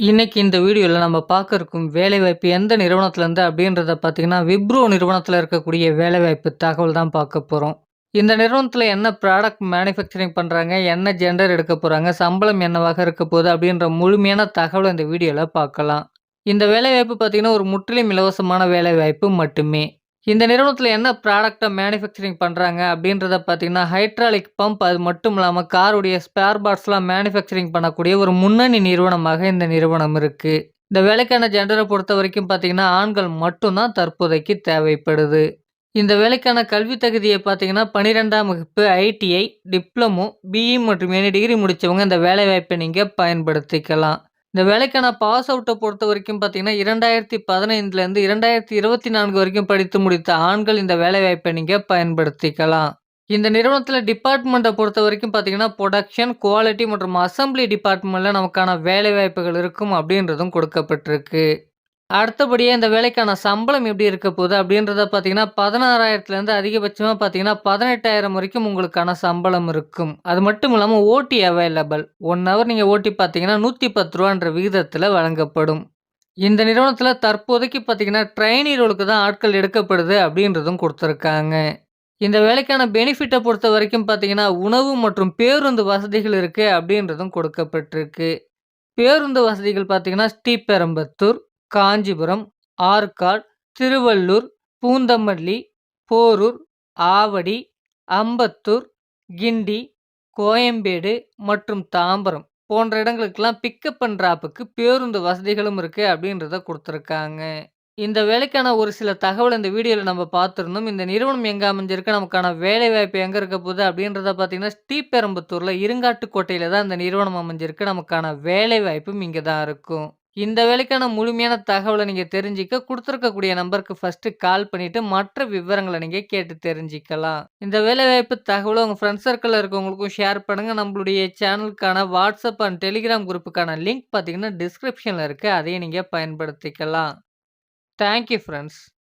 இன்னைக்கு இந்த வீடியோவில் நம்ம பார்க்க இருக்கும் வேலைவாய்ப்பு எந்த நிறுவனத்துலேருந்து அப்படின்றத பார்த்தீங்கன்னா, விப்ரோ நிறுவனத்தில் இருக்கக்கூடிய வேலைவாய்ப்பு தகவல் தான் பார்க்க போகிறோம் இந்த நிறுவனத்தில் என்ன ப்ராடக்ட் மேனுஃபேக்சரிங் பண்ணுறாங்க என்ன ஜெண்டர் எடுக்க போகிறாங்க சம்பளம் என்னவாக இருக்க போகுது அப்படின்ற முழுமையான தகவலை இந்த வீடியோவில் பார்க்கலாம். இந்த வேலைவாய்ப்பு பார்த்தீங்கன்னா, ஒரு முற்றிலும் இலவசமான வேலைவாய்ப்பு மட்டுமே. இந்த நிறுவனத்தில் என்ன ப்ராடக்டை மேனுஃபேக்சரிங் பண்ணுறாங்க அப்படின்றத பார்த்தீங்கன்னா, ஹைட்ராலிக் பம்ப் அது மட்டும் இல்லாமல் காருடைய ஸ்பேர் பார்ட்ஸ்லாம் மேனுஃபேக்சரிங் பண்ணக்கூடிய ஒரு முன்னணி நிறுவனமாக இந்த நிறுவனம் இருக்குது இந்த வேலைக்கான ஜென்ரலை பொறுத்த வரைக்கும் பார்த்தீங்கன்னா, ஆண்கள் மட்டும் தான் தற்போதைக்கு தேவைப்படுது. இந்த வேலைக்கான கல்வி தகுதியை பார்த்தீங்கன்னா, 12ஆம் வகுப்பு, ஐடிஐ, டிப்ளமோ, பிஇ மற்றும் எனி டிகிரி முடித்தவங்க இந்த வேலைவாய்ப்பை நீங்கள் பயன்படுத்திக்கலாம். இந்த வேலைக்கான பாஸ் அவுட்டை பொறுத்த வரைக்கும் பார்த்தீங்கன்னா, 2015லேருந்து 2024 வரைக்கும் படித்து முடித்த ஆண்கள் இந்த வேலைவாய்ப்பை நீங்கள் பயன்படுத்திக்கலாம். இந்த நிறுவனத்தில் டிபார்ட்மெண்ட்டை பொறுத்த வரைக்கும் பார்த்தீங்கன்னா, புரொடக்ஷன், குவாலிட்டி மற்றும் அசெம்பிளி டிபார்ட்மெண்ட்டில் நமக்கான வேலைவாய்ப்புகள் இருக்கும் அப்படின்றதும் கொடுக்கப்பட்டிருக்கு. அடுத்தபடியே இந்த வேலைக்கான சம்பளம் எப்படி இருக்க போகுது அப்படின்றத பார்த்தீங்கன்னா, பதினாறாயிரத்துலேருந்து அதிகபட்சமாக பார்த்தீங்கன்னா, 18,000 வரைக்கும் உங்களுக்கான சம்பளம் இருக்கும். அது மட்டும் இல்லாமல் ஓட்டி அவைலபிள். ஒன் ஹவர் நீங்கள் ஓட்டி பார்த்தீங்கன்னா, நூற்றி பத்து ரூபான்ற விகிதத்தில் வழங்கப்படும். இந்த நிறுவனத்தில் தற்போதைக்கு பார்த்தீங்கன்னா, ட்ரைனி ரோலுக்கு தான் ஆட்கள் எடுக்கப்படுது அப்படின்றதும் கொடுத்துருக்காங்க இந்த வேலைக்கான பெனிஃபிட்டை பொறுத்த வரைக்கும் பார்த்தீங்கன்னா, உணவு மற்றும் பேருந்து வசதிகள் இருக்குது அப்படின்றதும் கொடுக்கப்பட்டிருக்கு. பேருந்து வசதிகள் பார்த்தீங்கன்னா, ஸ்ரீபெரம்பத்தூர் காஞ்சிபுரம், ஆற்காடு, திருவள்ளூர், பூந்தமல்லி, போரூர், ஆவடி, அம்பத்தூர், கிண்டி, கோயம்பேடு மற்றும் தாம்பரம் போன்ற இடங்களுக்கெல்லாம் பிக்கப் அண்ட் பேருந்து வசதிகளும் இருக்கு அப்படின்றத கொடுத்துருக்காங்க இந்த வேலைக்கான ஒரு சில தகவல் இந்த வீடியோவில் நம்ம பார்த்துருந்தோம் இந்த நிறுவனம் எங்க அமைஞ்சிருக்கு, நமக்கான வேலைவாய்ப்பு எங்க இருக்க போகுது அப்படின்றத பார்த்தீங்கன்னா, ஸ்ரீபெரும்புத்தூர்ல இருங்காட்டுக்கோட்டையில் தான் இந்த நிறுவனம் அமைஞ்சிருக்கு. நமக்கான வேலைவாய்ப்பும் இங்கே தான் இருக்கும். இந்த வேலைக்கான முழுமையான தகவலை நீங்கள் தெரிஞ்சுக்க கொடுத்துருக்கக்கூடிய நம்பருக்கு ஃபர்ஸ்ட்டு கால் பண்ணிவிட்டு மற்ற விவரங்களை நீங்கள் கேட்டு தெரிஞ்சுக்கலாம். இந்த வேலைவாய்ப்பு தகவலை உங்கள் ஃப்ரெண்ட்ஸ் சர்க்கிளில் இருக்கவங்களுக்கும் ஷேர் பண்ணுங்கள் நம்மளுடைய சேனலுக்கான வாட்ஸ்அப் அண்ட் டெலிகிராம் குரூப்புக்கான லிங்க் பார்த்தீங்கன்னா, டிஸ்கிரிப்ஷனில் இருக்குது அதையும் நீங்கள் பயன்படுத்திக்கலாம். Thank you